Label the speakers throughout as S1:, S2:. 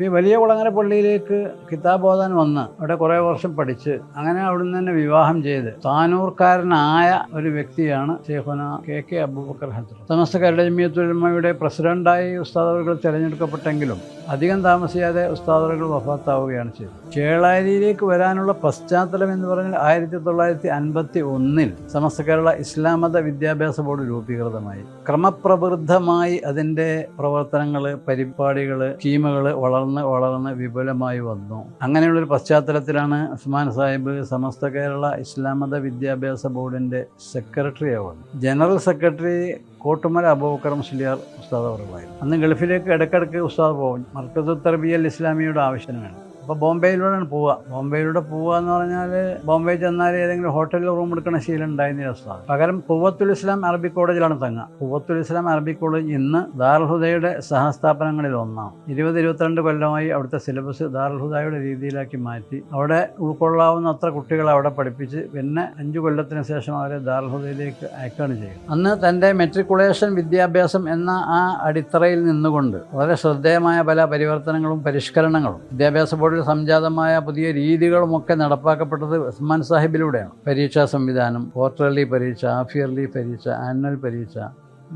S1: ഈ വലിയ കുളങ്ങര പള്ളിയിലേക്ക് കിതാബ് ഓതാൻ വന്ന് അവിടെ കുറേ വർഷം പഠിച്ച് അങ്ങനെ അവിടുന്ന് തന്നെ വിവാഹം ചെയ്ത് താനൂർക്കാരനായ ഒരു വ്യക്തിയാണ് ഷെയ്ഖുന കെ കെ അബൂബക്കർ ഹദ്ര സമസ്ത കേരള ജമിയത്തുലമയുടെ പ്രസിഡന്റായി ഉസ്താദുകൾ തിരഞ്ഞെടുക്കപ്പെട്ടെങ്കിലും അധികം താമസിയാതെ ഉസ്താദുകൾ വഫാത്താവുകയാണ് ചെയ്തത്. ചേളാരിയിലേക്ക് വരാനുള്ള പശ്ചാത്തലം എന്ന് പറഞ്ഞാൽ ആയിരത്തി തൊള്ളായിരത്തി അൻപത്തി ഒന്നിൽ സമസ്ത കേരള ഇസ്ലാം മത വിദ്യാഭ്യാസ ബോർഡ് രൂപീകൃതമായി. ക്രമപ്രവൃദ്ധമായി അതിന്റെ പ്രവർത്തനങ്ങൾ പരിപാടികൾ സ്കീമുകൾ വളർന്ന് വളർന്ന് വിപുലമായി വന്നു. അങ്ങനെയുള്ളൊരു പശ്ചാത്തലത്തിലാണ് ഉസ്മാൻ സാഹിബ് സമസ്ത കേരള ഇസ്ലാമത വിദ്യാഭ്യാസ ബോർഡിന്റെ സെക്രട്ടറി ആവുന്നത്. ജനറൽ സെക്രട്ടറി കോട്ടുമല അബൂബക്കർ മുസ്ലിയാർ ഉസ്താദ് അവർ അന്ന് ഗൾഫിലേക്ക് ഇടക്കിടക്ക് ഉസ്താദ് പോകും മർക്കസ് തർബിയൽ ഇസ്ലാമിയുടെ ആവശ്യം വേണം അപ്പോൾ ബോംബെയിലൂടെയാണ് പോവുക. ബോംബെയിലൂടെ പോവുക എന്ന് പറഞ്ഞാൽ ബോംബെ ചെന്നാൽ ഏതെങ്കിലും ഹോട്ടലിൽ റൂം എടുക്കുന്ന ശീലം ഉണ്ടായിരുന്ന ഉസ്താദ് പകരം കുവത്തുൽ ഇസ്ലാം അറബി കോളേജിലാണ് തങ്ങുക. കുവത്തുൽ ഇസ്ലാം അറബി കോളേജ് ഇന്ന് ദാർഹുദയുടെ സഹസ്ഥാപനങ്ങളിൽ ഒന്നാണ്. ഇരുപത് ഇരുപത്തിരണ്ട് കൊല്ലമായി അവിടുത്തെ സിലബസ് ദാർഹുദയുടെ രീതിയിലാക്കി മാറ്റി. അവിടെ ഉൾക്കൊള്ളാവുന്ന അത്ര കുട്ടികളെ അവിടെ പഠിപ്പിച്ച് പിന്നെ അഞ്ചു കൊല്ലത്തിന് ശേഷം അവരെ ദാർഹുദയിലേക്ക് അയക്കുകയാണ് ചെയ്യുന്നത് അന്ന് തന്റെ മെട്രിക്കുലേഷൻ വിദ്യാഭ്യാസം എന്ന ആ അടിത്തറയിൽ നിന്നുകൊണ്ട് വളരെ ശ്രദ്ധേയമായ പല പരിവർത്തനങ്ങളും പരിഷ്കരണങ്ങളും വിദ്യാഭ്യാസ ബോർഡിൽ സംജാതമായ പുതിയ രീതികളുമൊക്കെ നടപ്പാക്കപ്പെട്ടത് ഉസ്മാൻ സാഹിബിലൂടെയാണ്. പരീക്ഷാ സംവിധാനം ക്വാർട്ടർലി പരീക്ഷ ഹാഫ് ഇയർലി പരീക്ഷ ആനുവൽ പരീക്ഷ.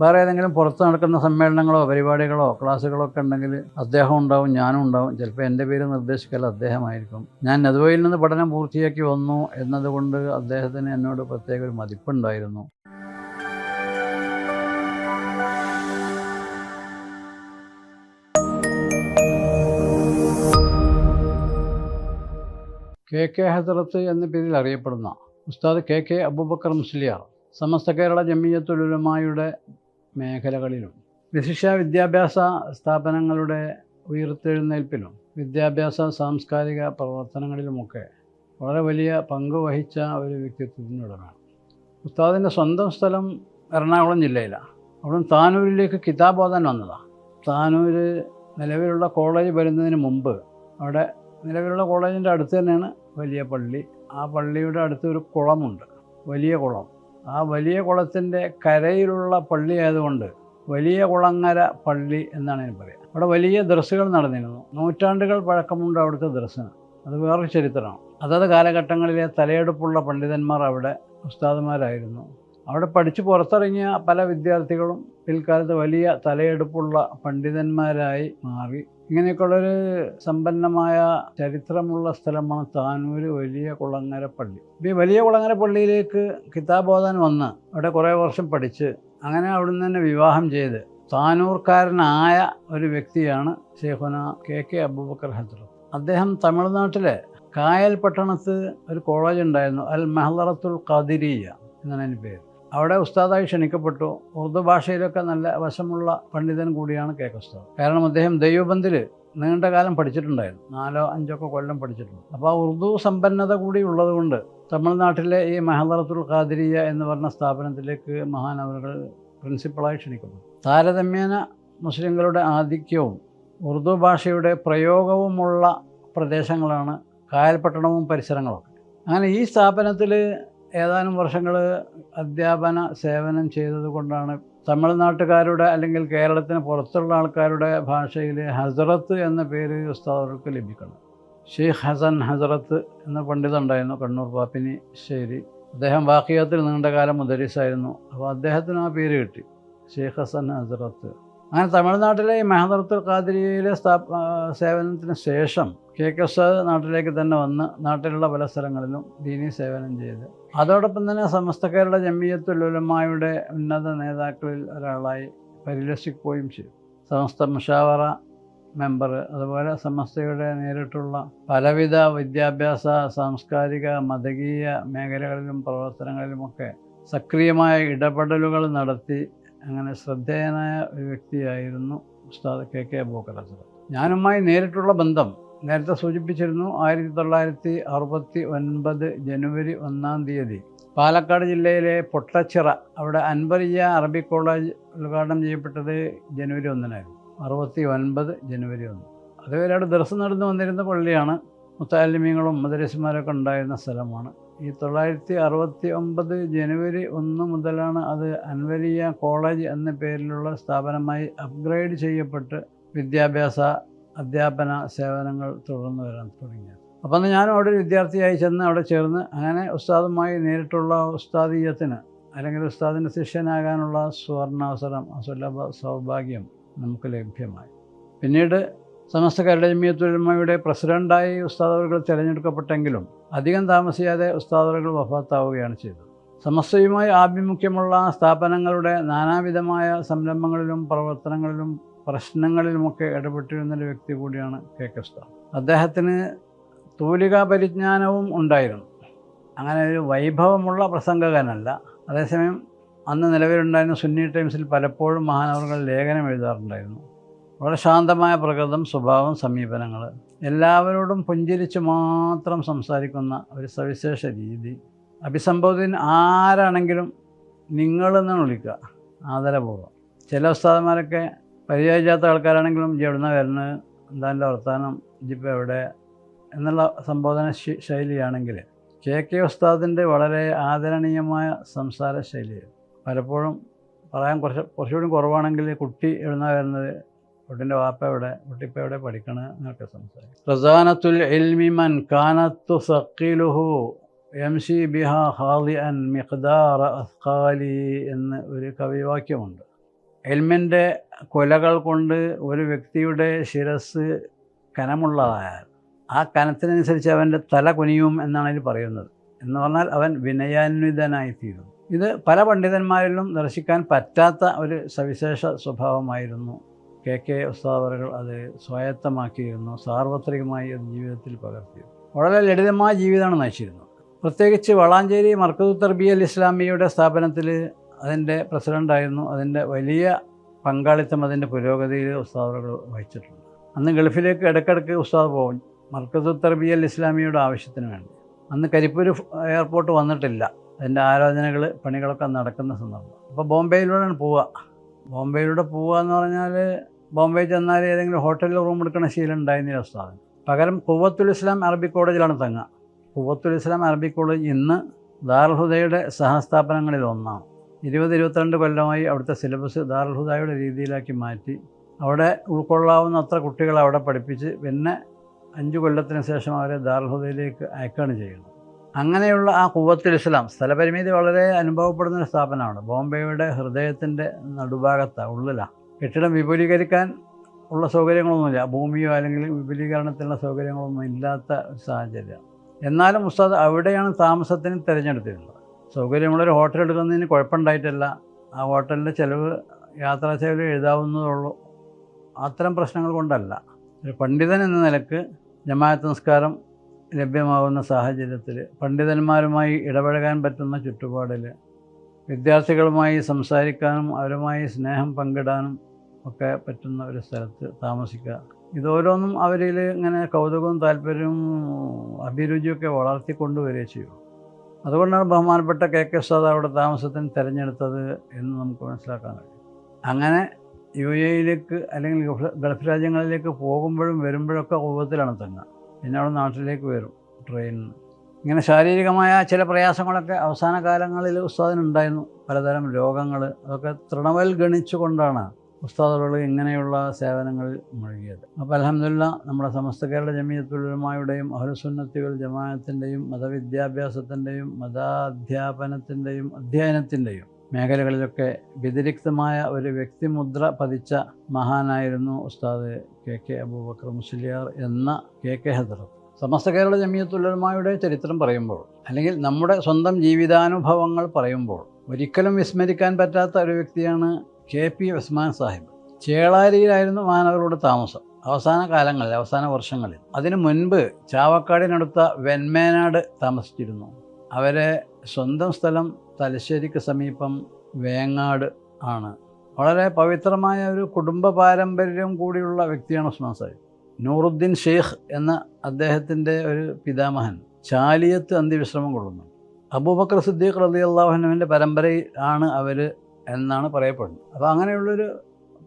S1: വേറെ ഏതെങ്കിലും പുറത്ത് നടക്കുന്ന സമ്മേളനങ്ങളോ പരിപാടികളോ ക്ലാസ്സുകളോ ഒക്കെ ഉണ്ടെങ്കിൽ അദ്ദേഹം ഉണ്ടാവും ഞാനും ഉണ്ടാവും. ചിലപ്പോൾ എന്റെ പേര് നിർദ്ദേശിക്കൽ അദ്ദേഹമായിരിക്കും. ഞാൻ നെതുവയിൽ നിന്ന് പഠനം പൂർത്തിയാക്കി വന്നു എന്നതുകൊണ്ട് അദ്ദേഹത്തിന് എന്നോട് പ്രത്യേക ഒരു മതിപ്പുണ്ടായിരുന്നു. കെ കെ ഹസറത്ത് എന്ന പേരിൽ അറിയപ്പെടുന്ന ഉസ്താദ് കെ കെ അബൂബക്കർ മുസ്ലിയാർ സമസ്ത കേരള ജമിയത്തുലുലമായുടെ മേഖലകളിലും വിശിഷ്യ വിദ്യാഭ്യാസ സ്ഥാപനങ്ങളുടെ ഉയർത്തെഴുന്നേൽപ്പിലും വിദ്യാഭ്യാസ സാംസ്കാരിക പ്രവർത്തനങ്ങളിലുമൊക്കെ വളരെ വലിയ പങ്ക് വഹിച്ച ഒരു വ്യക്തിത്വത്തിനുടനാണ് ഉസ്താദിന്റെ സ്വന്തം സ്ഥലം എറണാകുളം ജില്ലയിലാണ് അവിടെ താനൂരിലേക്ക് കിതാബ് ഓതാൻ വന്നതാണ് താനൂർ നിലവിലുള്ള കോളേജ് വരുന്നതിന് മുമ്പ് അവിടെ നിലവിലുള്ള കോളേജിന്റെ അടുത്ത് തന്നെയാണ് വലിയ പള്ളി. ആ പള്ളിയുടെ അടുത്ത് ഒരു കുളമുണ്ട്. വലിയ കുളം. ആ വലിയ കുളത്തിന്റെ കരയിലുള്ള പള്ളി ആയതുകൊണ്ട് വലിയ കുളങ്ങര പള്ളി എന്നാണ് ഞാൻ പറയുക അവിടെ വലിയ ദർസുകൾ നടന്നിരുന്നു. നൂറ്റാണ്ടുകൾ പഴക്കമുണ്ട് അവിടുത്തെ ദ്രസ്സിന് അത് വേറൊരു ചരിത്രമാണ്. അതത് കാലഘട്ടങ്ങളിലെ തലയെടുപ്പുള്ള പണ്ഡിതന്മാർ അവിടെ ഉസ്താദുമാരായിരുന്നു. അവിടെ പഠിച്ച് പുറത്തിറങ്ങിയ പല വിദ്യാർത്ഥികളും പിൽക്കാലത്ത് വലിയ തലയെടുപ്പുള്ള പണ്ഡിതന്മാരായി മാറി. ഇങ്ങനെയൊക്കെയുള്ളൊരു സമ്പന്നമായ ചരിത്രമുള്ള സ്ഥലമാണ് താനൂര് വലിയ കുളങ്ങര പള്ളി ഈ വലിയ കുളങ്ങര പള്ളിയിലേക്ക് കിതാബ് ഓതാൻ വന്ന് അവിടെ കുറേ വർഷം പഠിച്ച് അങ്ങനെ അവിടുന്ന് തന്നെ വിവാഹം ചെയ്ത് താനൂർക്കാരനായ ഒരു വ്യക്തിയാണ് ഷെയ്ഖുന കെ കെ അബൂബക്കർ ഹദ്രത്ത് അദ്ദേഹം തമിഴ്നാട്ടിലെ കായൽ പട്ടണത്ത് ഒരു കോളേജ് ഉണ്ടായിരുന്നു അൽ മെഹ്ലറത്തുൽ ഖാദിരിയ എന്നാണ് എന്റെ പേര്. അവിടെ ഉസ്താദായി ക്ഷണിക്കപ്പെട്ടു. ഉറുദു ഭാഷയിലൊക്കെ നല്ല വശമുള്ള പണ്ഡിതൻ കൂടിയാണ് കെ ഉസ്താദ്. കാരണം അദ്ദേഹം ദൈവബന്ധിൽ നീണ്ട കാലം പഠിച്ചിട്ടുണ്ടായിരുന്നു. നാലോ അഞ്ചൊക്കെ കൊല്ലം പഠിച്ചിട്ടുണ്ട്. അപ്പോൾ ആ ഉറുദു സമ്പന്നത കൂടി ഉള്ളതുകൊണ്ട് തമിഴ്നാട്ടിലെ ഈ മഹദറത്തുൽ ഖാദിരിയ എന്ന് പറഞ്ഞ സ്ഥാപനത്തിലേക്ക് മഹാനവറുകൾ പ്രിൻസിപ്പളായി ക്ഷണിക്കപ്പെട്ടു. താരതമ്യേന മുസ്ലിങ്ങളുടെ ആധിക്യവും ഉറുദു ഭാഷയുടെ പ്രയോഗവുമുള്ള പ്രദേശങ്ങളാണ് കായൽപട്ടണവും പരിസരങ്ങളൊക്കെ. അങ്ങനെ ഈ സ്ഥാപനത്തിൽ ഏതാനും വർഷങ്ങൾ അധ്യാപന സേവനം ചെയ്തതുകൊണ്ടാണ് തമിഴ്നാട്ടുകാരുടെ അല്ലെങ്കിൽ കേരളത്തിന് പുറത്തുള്ള ആൾക്കാരുടെ ഭാഷയിൽ ഹസറത്ത് എന്ന പേര് ഉസ്താദർക്ക് ലഭിക്കണം. ഷെയ്ഖ് ഹസൻ ഹസറത്ത് എന്ന പണ്ഡിതുണ്ടായിരുന്നു കണ്ണൂർ പാപ്പിനി ശരി അദ്ദേഹം വാക്കിയത്തിൽ നീണ്ടകാലം മുദരിസായിരുന്നു. അപ്പോൾ അദ്ദേഹത്തിന് ആ പേര് കിട്ടി. ഷെയ്ഖ് ഹസൻ ഹസറത്ത് അങ്ങനെ തമിഴ്നാട്ടിലെ ഈ മെഹദർത്തുൽ ഖാദിരിയിലെ സ്ഥാ സേവനത്തിന് ശേഷം കെ കെ ഉസ്താദ് നാട്ടിലേക്ക് തന്നെ വന്ന് നാട്ടിലുള്ള പല സ്ഥലങ്ങളിലും ദീനി സേവനം ചെയ്ത്. അതോടൊപ്പം തന്നെ സമസ്ത കേരള ജമിയത്തുൽ ഉലമായുടെ ഉന്നത നേതാക്കളിൽ ഒരാളായി പരിലസിക്കുകയും ചെയ്തു. സമസ്ത മുഷാവറ മെമ്പർ അതുപോലെ സമസ്തയുടെ നേരിട്ടുള്ള പലവിധ വിദ്യാഭ്യാസ സാംസ്കാരിക മതകീയ മേഖലകളിലും പ്രവർത്തനങ്ങളിലുമൊക്കെ സക്രിയമായ ഇടപെടലുകൾ നടത്തി അങ്ങനെ ശ്രദ്ധേയനായ ഒരു വ്യക്തിയായിരുന്നു ഉസ്താദ് കെ കെ അസർ ഞാനുമായി നേരിട്ടുള്ള ബന്ധം നേരത്തെ സൂചിപ്പിച്ചിരുന്നു ആയിരത്തി തൊള്ളായിരത്തി അറുപത്തി ഒൻപത് ജനുവരി ഒന്നാം തീയതി. പാലക്കാട് ജില്ലയിലെ പൊട്ടച്ചിറ അവിടെ അൻവറിയ അറബി കോളേജ് ഉദ്ഘാടനം ചെയ്യപ്പെട്ടത് ജനുവരി ഒന്നിനായിരുന്നു. അറുപത്തി ഒൻപത് ജനുവരി ഒന്ന്. അതുവരെ അവിടെ ദർശനം നടന്നു വന്നിരുന്ന പള്ളിയാണ് മുത്താലിമീങ്ങളും മദരസിമാരൊക്കെ ഉണ്ടായിരുന്ന സ്ഥലമാണ്. ഈ തൊള്ളായിരത്തി അറുപത്തി ഒമ്പത് ജനുവരി ഒന്ന് മുതലാണ് അത് അൻവരിയ കോളേജ് എന്ന പേരിലുള്ള സ്ഥാപനമായി അപ്ഗ്രേഡ് ചെയ്യപ്പെട്ട് വിദ്യാഭ്യാസ അധ്യാപന സേവനങ്ങൾ തുടർന്ന് വരാൻ തുടങ്ങിയത്. അപ്പം ഞാനും അവിടെ ഒരു വിദ്യാർത്ഥിയായി ചെന്ന് അവിടെ ചേർന്ന് അങ്ങനെ ഉസ്താദുമായി നേരിട്ടുള്ള ഉസ്താദീയത്തിന് അല്ലെങ്കിൽ ഉസ്താദിന്റെ ശിഷ്യനാകാനുള്ള സുവർണാവസരം സുലഭ സൗഭാഗ്യം നമുക്ക് ലഭ്യമായി. പിന്നീട് സമസ്ത കേരള ജമിയത്തുലമയുടെ പ്രസിഡന്റായി ഉസ്താദവർകൾ തിരഞ്ഞെടുക്കപ്പെട്ടെങ്കിലും അധികം താമസിയാതെ ഉസ്താദവർകൾ വഫാത്താവുകയാണ് ചെയ്തത്. സമസ്തയുമായി ആഭിമുഖ്യമുള്ള സ്ഥാപനങ്ങളുടെ നാനാവിധമായ സംരംഭങ്ങളിലും പ്രവർത്തനങ്ങളിലും പ്രശ്നങ്ങളിലുമൊക്കെ ഇടപെട്ടിരുന്നൊരു വ്യക്തി കൂടിയാണ് കെ. കെ. ഉസ്താദ്. അദ്ദേഹത്തിന് തൂലികാ പരിജ്ഞാനവും ഉണ്ടായിരുന്നു. അങ്ങനെ ഒരു വൈഭവമുള്ള പ്രസംഗകനല്ല. അതേസമയം അന്ന് നിലവിലുണ്ടായിരുന്ന സുന്നി ടൈംസിൽ പലപ്പോഴും മഹാനവറുകൾ ലേഖനം എഴുതാറുണ്ടായിരുന്നു. വളരെ ശാന്തമായ പ്രകൃതം സ്വഭാവം സമീപനങ്ങൾ. എല്ലാവരോടും പുഞ്ചിരിച്ച് മാത്രം സംസാരിക്കുന്ന ഒരു സവിശേഷ രീതി. അഭിസംബോധന ആരാണെങ്കിലും നിങ്ങളെന്നാണ് വിളിക്കുക. ആദരപൂർവം. ചില ഉസ്താദന്മാരൊക്കെ പരിചയിച്ചാത്ത ആൾക്കാരാണെങ്കിലും എവിടുന്ന വരുന്നത്? എന്താ എന്റെ വർത്താനം? ഇജിപ്പോൾ എവിടെ? എന്നുള്ള സംബോധന ശൈലിയാണെങ്കിൽ കെ കെ ഉസ്താദിന്റെ വളരെ ആദരണീയമായ സംസാര ശൈലിയാണ് പലപ്പോഴും പറയാൻ കുറച്ച് കുറച്ചുകൂടി കുറവാണെങ്കിൽ കുട്ടി എഴുന്ന വരുന്നത്? കുട്ടിന്റെ വാപ്പ എവിടെ? കുട്ടിപ്പ എവിടെ പഠിക്കണ എന്നൊക്കെ സംസാരിക്കും. റസാനത്തുൽ മൻ കാനത്തു സക്കീലുഹു യംഷി ബിഹ ഹാലി അൻ മിഖ്ദാർ അസ്ഖാലി എന്ന് ഒരു കവിവാക്യമുണ്ട്. എൽമിന്റെ കൊലകൾ കൊണ്ട് ഒരു വ്യക്തിയുടെ ശിരസ് കനമുള്ളതായാൽ ആ കനത്തിനനുസരിച്ച് അവന്റെ തല കുനിയും എന്നാണ് ഇതിൽ പറയുന്നത്. എന്ന് പറഞ്ഞാൽ അവൻ വിനയാന്വിതനായിത്തീരുന്നു. ഇത് പല പണ്ഡിതന്മാരിലും ദർശിക്കാൻ പറ്റാത്ത ഒരു സവിശേഷ സ്വഭാവമായിരുന്നു കെ കെ ഉസ്താദറുകൾ അത് സ്വായത്തമാക്കിയിരുന്നു സാർവത്രികമായി അത് ജീവിതത്തിൽ പകർത്തിയിരുന്നു. വളരെ ലളിതമായ ജീവിതമാണ് നയിച്ചിരുന്നത്. പ്രത്യേകിച്ച് വളാഞ്ചേരി മർക്കതു തർബിയൽ ഇസ്ലാമിയുടെ സ്ഥാപനത്തിൽ അതിന്റെ പ്രസിഡന്റായിരുന്നു അതിന്റെ വലിയ പങ്കാളിത്തം അതിന്റെ പുരോഗതിയിൽ ഉസ്താദുകൾ വഹിച്ചിട്ടുണ്ട്. അന്ന് ഗൾഫിലേക്ക് ഇടയ്ക്കിടയ്ക്ക് ഉസ്താദ് പോകും മർക്കതു തർബിയൽ ഇസ്ലാമിയുടെ ആവശ്യത്തിന് വേണ്ടി. അന്ന് കരിപ്പൂർ എയർപോർട്ട് വന്നിട്ടില്ല. അതിന്റെ ആരാധനകൾ പണികളൊക്കെ നടക്കുന്ന സന്ദർഭം. അപ്പോൾ ബോംബെയിലൂടെയാണ് പോവുക. ബോംബെയിലൂടെ പോവുക എന്ന് പറഞ്ഞാൽ ബോംബെ ചെന്നാൽ ഏതെങ്കിലും ഹോട്ടലിൽ റൂം എടുക്കുന്ന ശീലം ഉണ്ടായിരുന്നില്ല ഉസ്താദിന് പകരം കുവത്തുൽ ഇസ്ലാം അറബി കോളേജിലാണ് തങ്ങുക കുവത്തുൽ ഇസ്ലാം അറബി കോളേജ് ഇന്ന് ദാർഹുദയുടെ സഹസ്ഥാപനങ്ങളിൽ ഒന്നാണ്. ഇരുപത് ഇരുപത്തിരണ്ട് കൊല്ലമായി അവിടുത്തെ സിലബസ് ദാർഹുദയുടെ രീതിയിലാക്കി മാറ്റി. അവിടെ ഉൾക്കൊള്ളാവുന്ന അത്ര കുട്ടികളെ അവിടെ പഠിപ്പിച്ച് പിന്നെ അഞ്ച് കൊല്ലത്തിന് ശേഷം അവരെ ദാർഹുദയിലേക്ക് അയക്കുകയാണ് ചെയ്യുന്നത്. അങ്ങനെയുള്ള ആ കുവത്തുൽ ഇസ്ലാം സ്ഥലപരിമിതി വളരെ അനുഭവപ്പെടുന്ന ഒരു സ്ഥാപനമാണ്. ബോംബെയുടെ ഹൃദയത്തിന്റെ നടുഭാഗത്താണ് ഉള്ളിലാണ് കെട്ടിടം വിപുലീകരിക്കാൻ ഉള്ള സൗകര്യങ്ങളൊന്നുമില്ല. ഭൂമിയോ അല്ലെങ്കിൽ വിപുലീകരണത്തിനുള്ള സൗകര്യങ്ങളൊന്നും ഇല്ലാത്ത സാഹചര്യം. എന്നാലും ഉസ്താദ് അവിടെയാണ് താമസത്തിന് തിരഞ്ഞെടുത്തിട്ടുള്ളത്. സൗകര്യമുള്ളൊരു ഹോട്ടൽ എടുക്കുന്നതിന് കുഴപ്പമുണ്ടായിട്ടില്ല. ആ ഹോട്ടലിന്റെ ചിലവ് യാത്രാ ചെലവ് എഴുതാവുന്നതുള്ളൂ. അത്തരം പ്രശ്നങ്ങൾ കൊണ്ടല്ല. ഒരു പണ്ഡിതൻ എന്ന നിലയ്ക്ക് ജമാഅത്ത് നിസ്കാരം ലഭ്യമാകുന്ന സാഹചര്യത്തിൽ പണ്ഡിതന്മാരുമായി ഇടപഴകാൻ പറ്റുന്ന ചുറ്റുപാടിൽ വിദ്യാർത്ഥികളുമായി സംസാരിക്കാനും അവരുമായി സ്നേഹം പങ്കിടാനും ഒക്കെ പറ്റുന്ന ഒരു സ്ഥലത്ത് താമസിക്കുക. ഇതോരോന്നും അവരിൽ ഇങ്ങനെ കൗതുകവും താല്പര്യവും അഭിരുചിയൊക്കെ വളർത്തിക്കൊണ്ടുവരികയും ചെയ്യും. അതുകൊണ്ടാണ് ബഹുമാനപ്പെട്ട കെ കെ സാദ് അവിടെ താമസത്തിന് തിരഞ്ഞെടുത്തത് എന്ന് നമുക്ക് മനസ്സിലാക്കാൻ കഴിയും. അങ്ങനെ യു എയിലേക്ക് അല്ലെങ്കിൽ ഗൾഫ് രാജ്യങ്ങളിലേക്ക് പോകുമ്പോഴും വരുമ്പോഴൊക്കെ കുവത്തിലാണ് തന്നെ പിന്നെ അവിടെ നാട്ടിലേക്ക് വരും ട്രെയിനിന് ഇങ്ങനെ ശാരീരികമായ ചില പ്രയാസങ്ങളൊക്കെ അവസാന കാലങ്ങളിൽ ഉസ്താദിനുണ്ടായിരുന്നു. പലതരം രോഗങ്ങൾ അതൊക്കെ തൃണവൽ ഗണിച്ചുകൊണ്ടാണ് ഉസ്താദുകൾ ഇങ്ങനെയുള്ള സേവനങ്ങളിൽ മുഴുകിയത്. അപ്പോൾ അലഹമില്ല നമ്മുടെ സമസ്ത കേരള ജമീയത്തുലമായുടെയും അഹുസുന്നത്തികൾ ജമാഅത്തിന്റെയും മതവിദ്യാഭ്യാസത്തിന്റെയും മതാധ്യാപനത്തിന്റെയും അധ്യയനത്തിന്റെയും മേഖലകളിലൊക്കെ വ്യതിരിക്തമായ ഒരു വ്യക്തിമുദ്ര പതിച്ച മഹാനായിരുന്നു ഉസ്താദ് കെ കെ അബൂബക്കർ മുസ്ലിയാർ എന്ന കെ കെ ഹദ്രത്ത് സമസ്ത കേരള ജമിയത്തുലമായുടെ ചരിത്രം പറയുമ്പോൾ അല്ലെങ്കിൽ നമ്മുടെ സ്വന്തം ജീവിതാനുഭവങ്ങൾ പറയുമ്പോൾ ഒരിക്കലും വിസ്മരിക്കാൻ പറ്റാത്ത ഒരു വ്യക്തിയാണ് കെ പി ഉസ്മാൻ സാഹിബ്. ചേളാരിയിലായിരുന്നു മാനവരുടെ താമസം അവസാന കാലങ്ങളിൽ അവസാന വർഷങ്ങളിൽ. അതിനു മുൻപ് ചാവക്കാടിനടുത്ത വെന്മേനാട് താമസിച്ചിരുന്നു. അവരെ സ്വന്തം സ്ഥലം തലശ്ശേരിക്ക് സമീപം വേങ്ങാട് ആണ്. വളരെ പവിത്രമായ ഒരു കുടുംബ പാരമ്പര്യം കൂടിയുള്ള വ്യക്തിയാണ് ഉസ്മാൻ സാഹിബ്. നൂറുദ്ദീൻ ഷെയ്ഖ് എന്ന അദ്ദേഹത്തിന്റെ ഒരു പിതാമഹൻ ചാലിയത്ത് അന്ത്യവിശ്രമം കൊള്ളുന്നു. അബൂബക്കർ സിദ്ദീഖ് റലി അള്ളാഹുനുവിന്റെ പരമ്പരയിൽ ആണ് അവർ എന്നാണ് പറയപ്പെടുന്നത്. അപ്പോൾ അങ്ങനെയുള്ളൊരു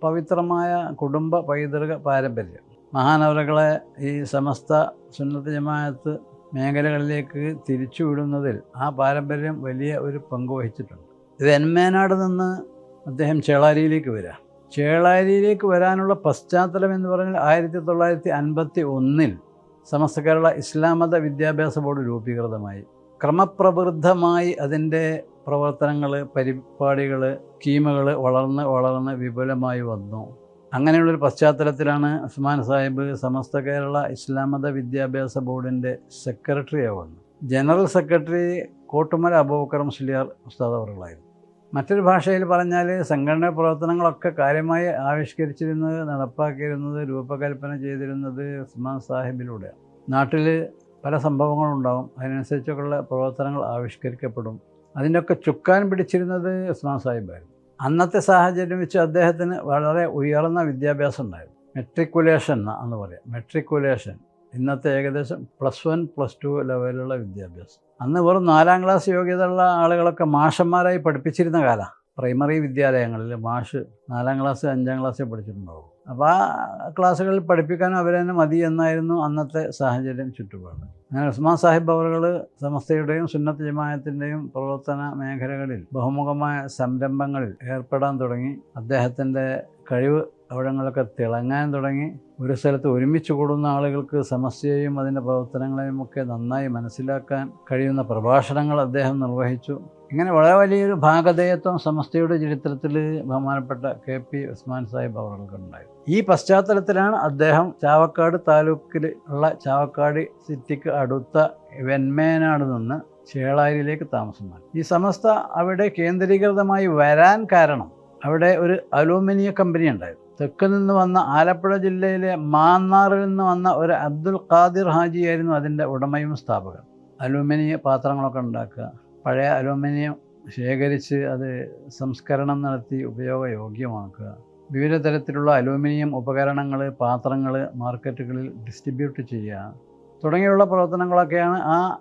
S1: പവിത്രമായ കുടുംബ പൈതൃക പാരമ്പര്യം. മഹാനവരകളെ ഈ സമസ്ത സുന്നത്ത് ജമാഅത്ത് മേഖലകളിലേക്ക് തിരിച്ചുവിടുന്നതിൽ ആ പാരമ്പര്യം വലിയ ഒരു പങ്ക് വഹിച്ചിട്ടുണ്ട്. ഇത് എൻമേനാട് നിന്ന് അദ്ദേഹം ചേളാരിയിലേക്ക് വരിക. ചേളാരിയിലേക്ക് വരാനുള്ള പശ്ചാത്തലം എന്ന് പറഞ്ഞാൽ ആയിരത്തി തൊള്ളായിരത്തി അൻപത്തി ഒന്നിൽ സമസ്ത കേരള ഇസ്ലാം മത വിദ്യാഭ്യാസ ബോർഡ് രൂപീകൃതമായി. ക്രമപ്രവൃദ്ധമായി അതിന്റെ പ്രവർത്തനങ്ങൾ പരിപാടികൾ സ്കീമുകൾ വളർന്ന് വളർന്ന് വിപുലമായി വന്നു. അങ്ങനെയുള്ളൊരു പശ്ചാത്തലത്തിലാണ് ഉസ്മാൻ സാഹിബ് സമസ്ത കേരള ഇസ്ലാം മത വിദ്യാഭ്യാസ ബോർഡിന്റെ സെക്രട്ടറി ആവുന്നത് ജനറൽ സെക്രട്ടറി കോട്ടുമല അബൂബക്കർ മുസ്ലിയാർ ഉസ്താദ് അവറുകളായിരുന്നു മറ്റൊരു ഭാഷയിൽ പറഞ്ഞാൽ സംഘടനാ പ്രവർത്തനങ്ങളൊക്കെ കാര്യമായി ആവിഷ്കരിച്ചിരുന്നത് നടപ്പാക്കിയിരുന്നത് രൂപകൽപ്പന ചെയ്തിരുന്നത് ഉസ്മാൻ സാഹിബിലൂടെയാണ്. നാട്ടിൽ പല സംഭവങ്ങളുണ്ടാവും. അതിനനുസരിച്ചൊക്കെയുള്ള പ്രവർത്തനങ്ങൾ ആവിഷ്കരിക്കപ്പെടും. അതിനൊക്കെ ചുക്കാൻ പിടിച്ചിരുന്നത് ഉസ്മാൻ സാഹിബായിരുന്നു. അന്നത്തെ സാഹചര്യം വെച്ച് അദ്ദേഹത്തിന് വളരെ ഉയർന്ന വിദ്യാഭ്യാസം ഉണ്ടായിരുന്നു. മെട്രിക്കുലേഷൻ എന്ന് പറയാം. മെട്രിക്കുലേഷൻ. ഇന്നത്തെ ഏകദേശം പ്ലസ് വൺ പ്ലസ് ടു ലെവലിലുള്ള വിദ്യാഭ്യാസം. അന്ന് വെറും നാലാം ക്ലാസ് യോഗ്യതയുള്ള ആളുകളൊക്കെ മാഷന്മാരായി പഠിപ്പിച്ചിരുന്ന കാലം. പ്രൈമറി വിദ്യാലയങ്ങളിൽ മാഷ് നാലാം ക്ലാസ് അഞ്ചാം ക്ലാസ്സിൽ പഠിച്ചിട്ടുണ്ടാവും. അപ്പോൾ ആ ക്ലാസ്സുകളിൽ പഠിപ്പിക്കാനും അവർ തന്നെ മതി എന്നായിരുന്നു അന്നത്തെ സാഹചര്യം ചുറ്റുപാട്. അങ്ങനെ ഉസ്മാൻ സാഹിബ് അവറുകൾ സമസ്തയുടെയും സുന്നത്ത് ജമായത്തിന്റെയും പ്രവർത്തന മേഖലകളിൽ ബഹുമുഖമായ സംരംഭങ്ങളിൽ ഏർപ്പെടാൻ തുടങ്ങി. അദ്ദേഹത്തിന്റെ കഴിവ് അവിടങ്ങളൊക്കെ തിളങ്ങാൻ തുടങ്ങി ഒരു സ്ഥലത്ത് ഒരുമിച്ച് കൂടുന്ന ആളുകൾക്ക് സമസ്യയും അതിന്റെ പ്രവർത്തനങ്ങളെയും ഒക്കെ നന്നായി മനസ്സിലാക്കാൻ കഴിയുന്ന പ്രഭാഷണങ്ങൾ അദ്ദേഹം നിർവഹിച്ചു. ഇങ്ങനെ വളരെ വലിയൊരു ഭാഗധേയത്വം സമസ്തയുടെ ചരിത്രത്തിൽ ബഹുമാനപ്പെട്ട കെ പി ഉസ്മാൻ സാഹിബ് അവർക്കുണ്ടായി ഈ പശ്ചാത്തലത്തിലാണ് അദ്ദേഹം ചാവക്കാട് താലൂക്കിൽ ഉള്ള ചാവക്കാട് സിറ്റിക്ക് അടുത്ത വെന്മേനാട് നിന്ന് ചേളാരിയിലേക്ക് താമസം മാറ്റി. ഈ സമസ്ത അവിടെ കേന്ദ്രീകൃതമായി വരാൻ കാരണം അവിടെ ഒരു അലൂമിനിയ കമ്പനി ഉണ്ടായിരുന്നു. തെക്ക് നിന്ന് വന്ന ആലപ്പുഴ ജില്ലയിലെ മാന്നാറിൽ നിന്ന് വന്ന ഒരു അബ്ദുൽ ഖാദിർ ഹാജിയായിരുന്നു അതിന്റെ ഉടമയും സ്ഥാപകൻ. അലൂമിനിയ പാത്രങ്ങളൊക്കെ ഉണ്ടാക്കുക. പഴയ അലൂമിനിയം ശേഖരിച്ച് അത് സംസ്കരണം നടത്തി ഉപയോഗയോഗ്യമാക്കുക. വിവിധ തരത്തിലുള്ള അലൂമിനിയം ഉപകരണങ്ങൾ പാത്രങ്ങൾ മാർക്കറ്റുകളിൽ ഡിസ്ട്രിബ്യൂട്ട് ചെയ്യുക. തുടങ്ങിയുള്ള പ്രവർത്തനങ്ങളൊക്കെയാണ് ആ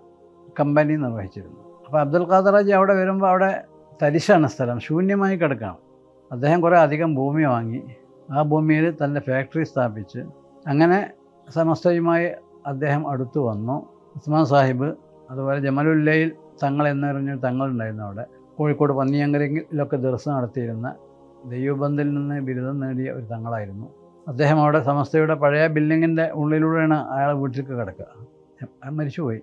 S1: കമ്പനി നിർവഹിച്ചിരുന്നത്. അപ്പോൾ അബ്ദുൽ ഖാദർ ഹാജി അവിടെ വരുമ്പോൾ അവിടെ തരിശാണ് സ്ഥലം. ശൂന്യമായി കിടക്കുകയാണ് അദ്ദേഹം കുറേ അധികം ഭൂമി വാങ്ങി. ആ ഭൂമിയിൽ തന്റെ ഫാക്ടറി സ്ഥാപിച്ച് അങ്ങനെ സമസ്തയുമായി അദ്ദേഹം അടുത്തു വന്നു. ഉസ്മാൻ സാഹിബ് അതുപോലെ ജമലുല്ലയിൽ തങ്ങൾ എന്ന് പറഞ്ഞൊരു തങ്ങളുണ്ടായിരുന്നു അവിടെ. കോഴിക്കോട് പന്നിയങ്കരയിലൊക്കെ ദിവസം നടത്തിയിരുന്ന ദൈവബന്ധിൽ നിന്ന് ബിരുദം നേടിയ ഒരു തങ്ങളായിരുന്നു. അദ്ദേഹം അവിടെ സമസ്തയുടെ പഴയ ബിൽഡിങ്ങിന്റെ ഉള്ളിലൂടെയാണ് അയാളെ വീട്ടിലേക്ക് കിടക്കുക. മരിച്ചുപോയി.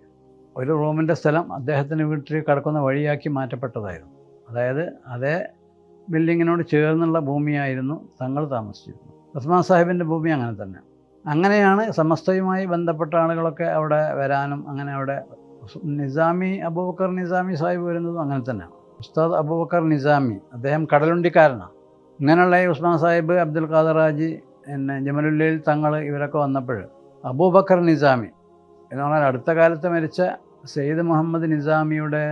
S1: ഒരു റൂമിന്റെ സ്ഥലം അദ്ദേഹത്തിന്റെ വീട്ടിൽ കിടക്കുന്ന വഴിയാക്കി മാറ്റപ്പെട്ടതായിരുന്നു. അതായത് അതേ ബിൽഡിങ്ങിനോട് ചേർന്നുള്ള ഭൂമിയായിരുന്നു തങ്ങൾ താമസിച്ചിരുന്നത്. ഉസ്മാൻ സാഹിബിന്റെ ഭൂമി അങ്ങനെ തന്നെ. അങ്ങനെയാണ് സമസ്തയുമായി ബന്ധപ്പെട്ട ആളുകളൊക്കെ അവിടെ വരാനും അങ്ങനെ അവിടെ നിസാമി അബൂബക്കർ നിസാമി സാഹിബ് വരുന്നതും അങ്ങനെ തന്നെയാണ് ഉസ്താദ് അബൂബക്കർ നിസാമി അദ്ദേഹം കടലുണ്ടിക്കാരനാണ്. ഇങ്ങനെയുള്ള ഈ ഉസ്മാൻ സാഹിബ് അബ്ദുൽ ഖാദർ ഹാജി പിന്നെ ജമലുല്ലയിൽ തങ്ങൾ ഇവരൊക്കെ വന്നപ്പോൾ അബൂബക്കർ നിസാമി എന്ന് പറഞ്ഞാൽ അടുത്ത കാലത്ത് മരിച്ച സെയ്ദ് മുഹമ്മദ് നിസാമിയുടെ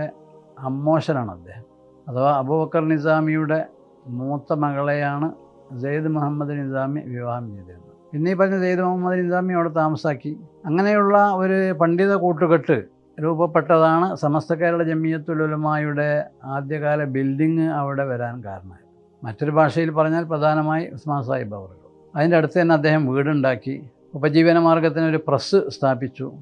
S1: അമ്മോശനാണ് അദ്ദേഹം. അഥവാ അബൂബക്കർ നിസാമിയുടെ മൂത്ത മകളെയാണ് സെയ്ദ് മുഹമ്മദ് നിസാമി വിവാഹം ചെയ്തിരുന്നത്. പിന്നെ ഈ പറഞ്ഞ സെയ്ദ് മുഹമ്മദ് നിസാമി അവിടെ താമസാക്കി. അങ്ങനെയുള്ള ഒരു പണ്ഡിത കൂട്ടുകെട്ട് രൂപപ്പെട്ടതാണ് സമസ്ത കേരള ജമിയത്തുലുലമായുടെ ആദ്യകാല ബിൽഡിങ് അവിടെ വരാൻ കാരണമായത്. മറ്റൊരു ഭാഷയിൽ പറഞ്ഞാൽ പ്രധാനമായി ഉസ്മാൻ സാഹിബ് അവർ അതിന്റെ അടുത്ത് തന്നെ അദ്ദേഹം വീടുണ്ടാക്കി. ഉപജീവന മാർഗത്തിന് ഒരു പ്രസ് സ്ഥാപിച്ചു.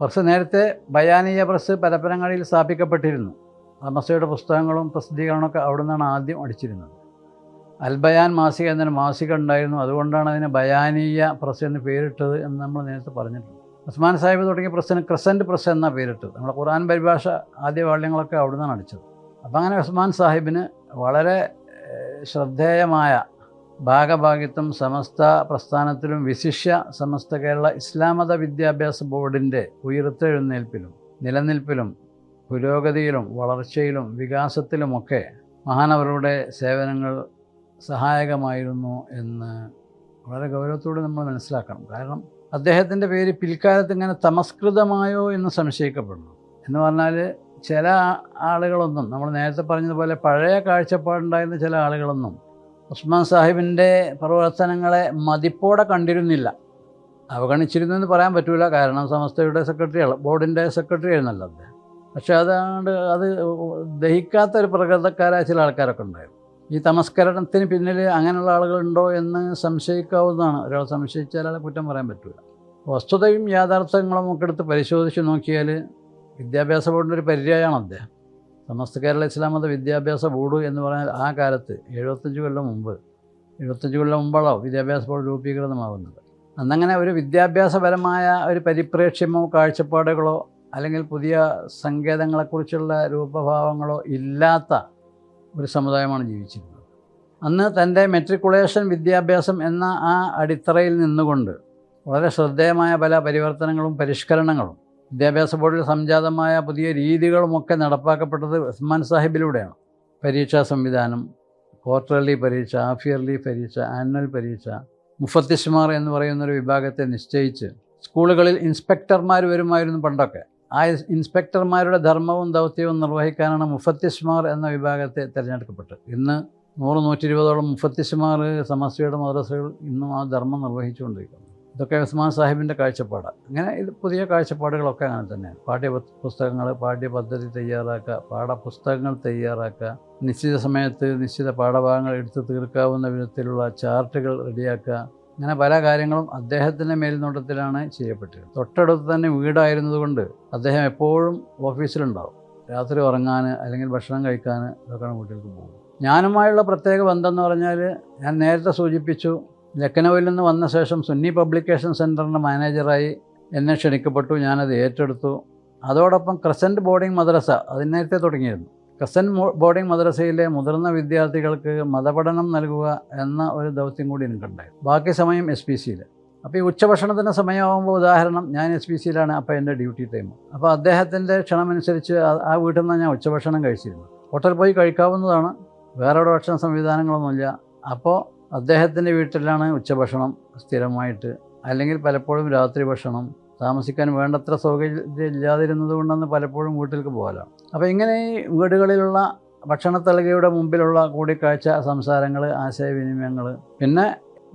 S1: പ്രസ് നേരത്തെ ബയാനീയ പ്രസ് പരപ്പനങ്ങാടിയിൽ സ്ഥാപിക്കപ്പെട്ടിരുന്നു. സമസ്തയുടെ പുസ്തകങ്ങളും പ്രസിദ്ധീകരണമൊക്കെ അവിടെ നിന്നാണ് ആദ്യം അടിച്ചിരുന്നത്. അൽബയാൻ മാസിക എന്നൊരു മാസിക ഉണ്ടായിരുന്നു. അതുകൊണ്ടാണ് അതിന് ബയാനീയ പ്രസ് എന്ന് പേരിട്ടത് എന്ന് നമ്മൾ നേരത്തെ പറഞ്ഞിട്ടുണ്ട്. ഉസ്മാൻ സാഹിബ് തുടങ്ങിയ പ്രസ്സിന് ക്രസന്റ് പ്രസ് എന്ന പേരിട്ടത്. നമ്മുടെ ഖുർആൻ പരിഭാഷ ആദ്യ വാള്യങ്ങളൊക്കെ അവിടെ നിന്നാണ് അടിച്ചത്. അപ്പം അങ്ങനെ ഉസ്മാൻ സാഹിബിന് വളരെ ശ്രദ്ധേയമായ ഭാഗഭാഗിത്വം സമസ്ത പ്രസ്ഥാനത്തിലും വിശിഷ്യ സമസ്ത കേരള ഇസ്ലാമത വിദ്യാഭ്യാസ ബോർഡിന്റെ ഉയർത്തെഴുന്നേൽപ്പിലും നിലനിൽപ്പിലും പുരോഗതിയിലും വളർച്ചയിലും വികാസത്തിലുമൊക്കെ മഹാനവരുടെ സേവനങ്ങൾ സഹായകമായിരുന്നു എന്ന് വളരെ ഗൗരവത്തോടെ നമ്മൾ മനസ്സിലാക്കണം. കാരണം അദ്ദേഹത്തിന്റെ പേര് പിൽക്കാലത്ത് ഇങ്ങനെ തമസ്കൃതമായോ എന്ന് സംശയിക്കപ്പെടുന്നു. എന്ന് പറഞ്ഞാൽ ചില ആളുകളൊന്നും നമ്മൾ നേരത്തെ പറഞ്ഞതുപോലെ പഴയ കാഴ്ചപ്പാടുണ്ടായിരുന്ന ചില ആളുകളൊന്നും ഉസ്മാൻ സാഹിബിന്റെ പ്രവർത്തനങ്ങളെ മതിപ്പോടെ കണ്ടിരുന്നില്ല. അവഗണിച്ചിരുന്നു എന്ന് പറയാൻ പറ്റില്ല കാരണം സംസ്ഥയുടെ സെക്രട്ടറി ബോർഡിന്റെ സെക്രട്ടറി ആയിരുന്നല്ലോ അദ്ദേഹം. പക്ഷേ അതാണ്ട് അത് ദഹിക്കാത്ത ഒരു പ്രകൃതക്കാരായ ചില ആൾക്കാരൊക്കെ ഉണ്ടായിരുന്നു. ഈ തമസ്കരണത്തിന് പിന്നിൽ അങ്ങനെയുള്ള ആളുകളുണ്ടോ എന്ന് സംശയിക്കാവുന്നതാണ്. ഒരാൾ സംശയിച്ചാൽ ആളെ കുറ്റം പറയാൻ പറ്റില്ല വസ്തുതയും യാഥാർത്ഥ്യങ്ങളും ഒക്കെ എടുത്ത് പരിശോധിച്ച് നോക്കിയാൽ വിദ്യാഭ്യാസ ബോർഡിന്റെ ഒരു പര്യായമാണ് അദ്ദേഹം. സമസ്ത കേരള ഇസ്ലാം മത വിദ്യാഭ്യാസ ബോർഡ് എന്ന് പറഞ്ഞാൽ ആ കാലത്ത് എഴുപത്തഞ്ച് കൊല്ലം മുമ്പ് എഴുപത്തഞ്ച് കൊല്ലം മുമ്പാണോ വിദ്യാഭ്യാസ ബോർഡ് രൂപീകൃതമാകുന്നത്. അന്നങ്ങനെ ഒരു വിദ്യാഭ്യാസപരമായ ഒരു പരിപ്രേക്ഷ്യമോ കാഴ്ചപ്പാടുകളോ അല്ലെങ്കിൽ പുതിയ സങ്കേതങ്ങളെക്കുറിച്ചുള്ള രൂപഭാവങ്ങളോ ഇല്ലാത്ത ഒരു സമുദായമാണ് ജീവിച്ചിരുന്നത്. അന്ന് തന്റെ മെട്രിക്കുലേഷൻ വിദ്യാഭ്യാസം എന്ന ആ അടിത്തറയിൽ നിന്നുകൊണ്ട് വളരെ ശ്രദ്ധേയമായ പല പരിവർത്തനങ്ങളും പരിഷ്കരണങ്ങളും വിദ്യാഭ്യാസ ബോർഡിൽ സംജാതമായ പുതിയ രീതികളുമൊക്കെ നടപ്പാക്കപ്പെട്ടത് ഉസ്മാൻ സാഹിബിലൂടെയാണ്. പരീക്ഷാ സംവിധാനം ക്വാർട്ടർലി പരീക്ഷ ഹാഫ് ഇയർലി പരീക്ഷ ആനുവൽ പരീക്ഷ മുഫത്തിഷ്മാർ എന്ന് പറയുന്നൊരു വിഭാഗത്തെ നിശ്ചയിച്ച് സ്കൂളുകളിൽ ഇൻസ്പെക്ടർമാർ വരുമായിരുന്നു പണ്ടൊക്കെ. ആ ഇൻസ്പെക്ടർമാരുടെ ധർമ്മവും ദൗത്യവും നിർവഹിക്കാനാണ് മുഫത്തിസ്മാർ എന്ന വിഭാഗത്തെ തിരഞ്ഞെടുക്കപ്പെട്ടത്. ഇന്ന് നൂറ് നൂറ്റി ഇരുപതോളം മുഫത്തിസ്മാർ സമസ്തയുടെ മദ്രസകൾ ഇന്നും ആ ധർമ്മം നിർവഹിച്ചുകൊണ്ടിരിക്കുന്നു. ഇതൊക്കെ ഉസ്മാൻ സാഹിബിന്റെ കാഴ്ചപ്പാടാണ്. അങ്ങനെ ഇത് പുതിയ കാഴ്ചപ്പാടുകളൊക്കെ അങ്ങനെ തന്നെയാണ്. പാഠ്യ പുസ്തകങ്ങൾ പാഠ്യപദ്ധതി തയ്യാറാക്കുക പാഠപുസ്തകങ്ങൾ തയ്യാറാക്കുക നിശ്ചിത സമയത്ത് നിശ്ചിത പാഠഭാഗങ്ങൾ എടുത്തു തീർക്കാവുന്ന വിധത്തിലുള്ള ചാർട്ടുകൾ റെഡിയാക്കുക അങ്ങനെ പല കാര്യങ്ങളും അദ്ദേഹത്തിന്റെ മേൽനോട്ടത്തിലാണ് ചെയ്യപ്പെട്ടത് തൊട്ടടുത്ത് തന്നെ വീടായിരുന്നതുകൊണ്ട് അദ്ദേഹം എപ്പോഴും ഓഫീസിലുണ്ടാവും. രാത്രി ഉറങ്ങാൻ അല്ലെങ്കിൽ ഭക്ഷണം കഴിക്കാൻ ഇതൊക്കെയാണ് വീട്ടിലേക്ക് പോകും ഞാനുമായുള്ള പ്രത്യേക ബന്ധം എന്ന് പറഞ്ഞാൽ ഞാൻ നേരത്തെ സൂചിപ്പിച്ചു ലക്നൌവിൽ നിന്ന് വന്ന ശേഷം സുന്നി പബ്ലിക്കേഷൻ സെന്ററിന്റെ മാനേജറായി എന്നെ ക്ഷണിക്കപ്പെട്ടു ഞാനത് ഏറ്റെടുത്തു. അതോടൊപ്പം ക്രസന്റ് ബോർഡിംഗ് മദ്രസ അത് നേരത്തെ തുടങ്ങിയിരുന്നു. ക്രസന്റ് ബോർഡിംഗ് മദ്രസയിലെ മുതിർന്ന വിദ്യാർത്ഥികൾക്ക് മതപഠനം നൽകുക എന്ന ഒരു ദൗത്യം കൂടി എനിക്കുണ്ടായി. ബാക്കി സമയം എസ് പി സിയിൽ അപ്പോൾ ഈ ഉച്ചഭക്ഷണത്തിന്റെ സമയമാകുമ്പോൾ ഉദാഹരണം ഞാൻ എസ് പി സിയിലാണ് അപ്പോൾ എന്റെ ഡ്യൂട്ടി ടൈം. അപ്പോൾ അദ്ദേഹത്തിന്റെ ക്ഷണമനുസരിച്ച് ആ വീട്ടിൽ നിന്ന് ഞാൻ ഉച്ചഭക്ഷണം കഴിച്ചിരുന്നു ഹോട്ടലിൽ പോയി കഴിക്കാവുന്നതാണ് വേറെ അവിടെ ഭക്ഷണ സംവിധാനങ്ങളൊന്നുമില്ല. അപ്പോൾ അദ്ദേഹത്തിന്റെ വീട്ടിലാണ് ഉച്ചഭക്ഷണം സ്ഥിരമായിട്ട് അല്ലെങ്കിൽ പലപ്പോഴും രാത്രി ഭക്ഷണം താമസിക്കാൻ വേണ്ടത്ര സൗകര്യം ഇല്ലാതിരുന്നത് കൊണ്ടന്ന് പലപ്പോഴും വീട്ടിലേക്ക് പോകാലോ. അപ്പോൾ ഇങ്ങനെ ഈ വീടുകളിലുള്ള ഭക്ഷണത്തളികയുടെ മുമ്പിലുള്ള കൂടിക്കാഴ്ച സംസാരങ്ങൾ ആശയവിനിമയങ്ങൾ പിന്നെ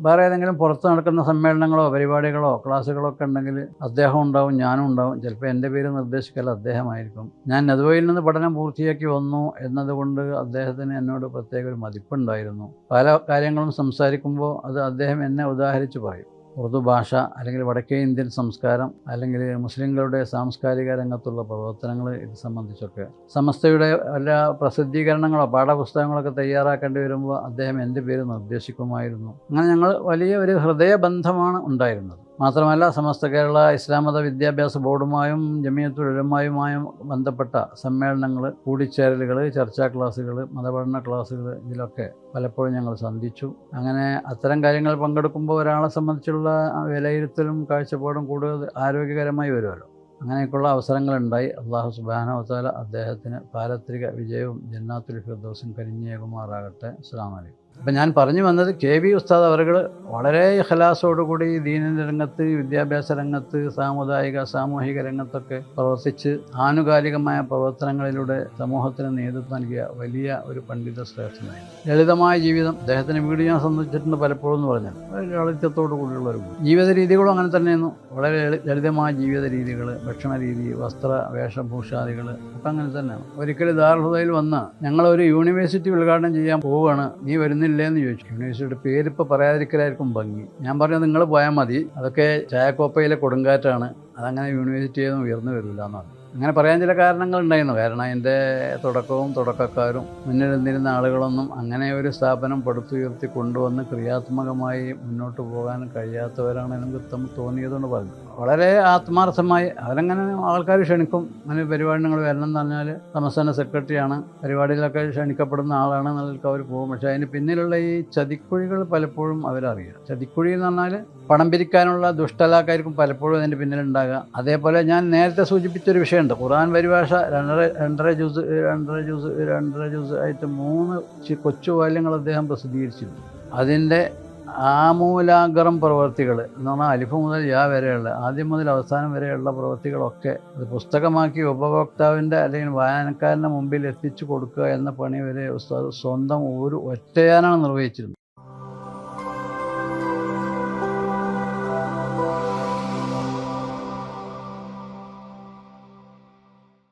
S1: വേറെ ഏതെങ്കിലും പുറത്ത് നടക്കുന്ന സമ്മേളനങ്ങളോ പരിപാടികളോ ക്ലാസ്സുകളോ ഒക്കെ ഉണ്ടെങ്കിൽ അദ്ദേഹം ഉണ്ടാവും ഞാനും ഉണ്ടാവും. ചിലപ്പോൾ എന്റെ പേര് നിർദ്ദേശിക്കൽ അദ്ദേഹമായിരിക്കും. ഞാൻ നെതുവയിൽ നിന്ന് പഠനം പൂർത്തിയാക്കി വന്നു എന്നതുകൊണ്ട് അദ്ദേഹത്തിന് എന്നോട് പ്രത്യേക ഒരു മതിപ്പുണ്ടായിരുന്നു. പല കാര്യങ്ങളും സംസാരിക്കുമ്പോൾ അത് അദ്ദേഹം എന്നെ ഉദാഹരിച്ച് പറയും. ഉറുദു ഭാഷ അല്ലെങ്കിൽ വടക്കേ ഇന്ത്യൻ സംസ്കാരം അല്ലെങ്കിൽ മുസ്ലിങ്ങളുടെ സാംസ്കാരിക രംഗത്തുള്ള പ്രവർത്തനങ്ങൾ ഇത് സംബന്ധിച്ചൊക്കെ. സമസ്തയുടെ വല്ല പ്രസിദ്ധീകരണങ്ങളോ പാഠപുസ്തകങ്ങളൊക്കെ തയ്യാറാക്കേണ്ടി വരുമ്പോൾ അദ്ദേഹം എന്റെ പേര് നിർദ്ദേശിക്കുമായിരുന്നു. അങ്ങനെ ഞങ്ങൾ വലിയ ഒരു ഹൃദയബന്ധമാണ് ഉണ്ടായിരുന്നത്. മാത്രമല്ല സമസ്ത കേരള ഇസ്ലാം മത വിദ്യാഭ്യാസ ബോർഡുമായും ജമിയത്തുലമായുമായും ബന്ധപ്പെട്ട സമ്മേളനങ്ങൾ കൂടിച്ചേരലുകൾ ചർച്ചാ ക്ലാസ്സുകൾ മതപഠന ക്ലാസ്സുകൾ ഇതിലൊക്കെ പലപ്പോഴും ഞങ്ങൾ സന്ധിച്ചു. അങ്ങനെ അത്തരം കാര്യങ്ങൾ പങ്കെടുക്കുമ്പോൾ ഒരാളെ സംബന്ധിച്ചുള്ള വിലയിരുത്തലും കാഴ്ചപ്പാടും കൂടുതൽ ആരോഗ്യകരമായി വരുമല്ലോ. അങ്ങനെയൊക്കെയുള്ള അവസരങ്ങളുണ്ടായി. അള്ളാഹു സുബാനോത്താല അദ്ദേഹത്തിന് പാരത്രിക വിജയവും ജന്നാത്തുൽ ഫിർദോസും കരിഞ്ഞേകുമാറാകട്ടെ അസ്സാം വലൈക്കും അപ്പം ഞാൻ പറഞ്ഞു വന്നത് കെ വി ഉസ്താദ് അവർ വളരെ ഹലാസോടുകൂടി ദീനിന്റെ രംഗത്ത് വിദ്യാഭ്യാസ രംഗത്ത് സാമുദായിക സാമൂഹിക രംഗത്തൊക്കെ പ്രവർത്തിച്ച് ആനുകാലികമായ പ്രവർത്തനങ്ങളിലൂടെ സമൂഹത്തിന് നേതൃത്വം നൽകിയ വലിയ ഒരു പണ്ഡിത ശ്രേഷ്ഠനായിരുന്നു. ലളിതമായ ജീവിതം അദ്ദേഹത്തിന് വീട് ഞാൻ സന്ദർശിച്ചിട്ടുണ്ട് പലപ്പോഴും എന്ന് പറഞ്ഞാൽ. ലാളിത്യത്തോടു കൂടിയുള്ള ഒരു. ജീവിത രീതികളും അങ്ങനെ തന്നെയായിരുന്നു. വളരെ ലളി- ലളിതമായ ജീവിത രീതികൾ ഭക്ഷണ രീതി വസ്ത്ര വേഷഭൂഷാദികൾ ഒക്കെ അങ്ങനെ തന്നെയാണ്. ഒരിക്കലും ദാർഹുദയിൽ വന്ന് ഞങ്ങളൊരു യൂണിവേഴ്സിറ്റി ഉദ്ഘാടനം ചെയ്യാൻ പോവുകയാണ്. നീ വരുന്നില്ലേന്ന് ചോദിച്ചു. യൂണിവേഴ്സിറ്റിയുടെ പേരിപ്പോൾ പറയാതിരിക്കലായിരിക്കും ഭംഗി. ഞാൻ പറഞ്ഞു നിങ്ങൾ പോയാൽ മതി. അതൊക്കെ ചായക്കോപ്പയിലെ കൊടുങ്കാറ്റാണ്. അതങ്ങനെ യൂണിവേഴ്സിറ്റിയൊന്നും ഉയർന്നു വരില്ല എന്നാണ് അങ്ങനെ പറയാൻ ചില കാരണങ്ങൾ ഉണ്ടായിരുന്നു. കാരണം അതിന്റെ തുടക്കവും തുടക്കക്കാരും മുന്നിൽ നിന്നിരുന്ന ആളുകളൊന്നും അങ്ങനെ ഒരു സ്ഥാപനം പടുത്തുയർത്തി കൊണ്ടുവന്ന് ക്രിയാത്മകമായി മുന്നോട്ട് പോകാൻ കഴിയാത്തവരാണ് എനിക്ക് തോന്നിയതുകൊണ്ട് പറഞ്ഞു. വളരെ ആത്മാർത്ഥമായി അവരങ്ങനെ ആൾക്കാർ ക്ഷണിക്കും. അങ്ങനെ പരിപാടി നിങ്ങൾ വരണം എന്ന് പറഞ്ഞാൽ സംസ്ഥാന സെക്രട്ടറിയാണ്. പരിപാടിയിലൊക്കെ ക്ഷണിക്കപ്പെടുന്ന ആളാണ് എന്നൊക്കെ അവർ പോകും. പക്ഷേ അതിന് പിന്നിലുള്ള ഈ ചതിക്കുഴികൾ പലപ്പോഴും അവരറിയാം. ചതിക്കുഴി എന്ന് പറഞ്ഞാൽ പണം പിരിക്കാനുള്ള ദുഷ്ടലാക്കായിരിക്കും പലപ്പോഴും അതിന്റെ പിന്നിലുണ്ടാകുക അതേപോലെ ഞാൻ നേരത്തെ സൂചിപ്പിച്ചൊരു വിഷയമുണ്ട്. ഖുറാൻ പരിഭാഷ രണ്ടര രണ്ടര ജ്യൂസ് രണ്ടര ജ്യൂസ് രണ്ടര ജ്യൂസ് ആയിട്ട് മൂന്ന് കൊച്ചു വാല്യങ്ങൾ അദ്ദേഹം പ്രസിദ്ധീകരിച്ചിരുന്നു. അതിന്റെ ആമൂലാഗ്രം പ്രവർത്തികൾ എന്ന് പറഞ്ഞാൽ അലിഫ് മുതൽ യാ വരെയുള്ള ആദ്യം മുതൽ അവസാനം വരെയുള്ള പ്രവർത്തികളൊക്കെ അത് പുസ്തകമാക്കി ഉപഭോക്താവിന്റെ അല്ലെങ്കിൽ വായനക്കാരന്റെ മുമ്പിൽ എത്തിച്ചു കൊടുക്കുക എന്ന പണി വരെ ഉസ്താദ് സ്വന്തം ഒരു ഒറ്റയാനാണ് നിർവഹിച്ചിരുന്നത്.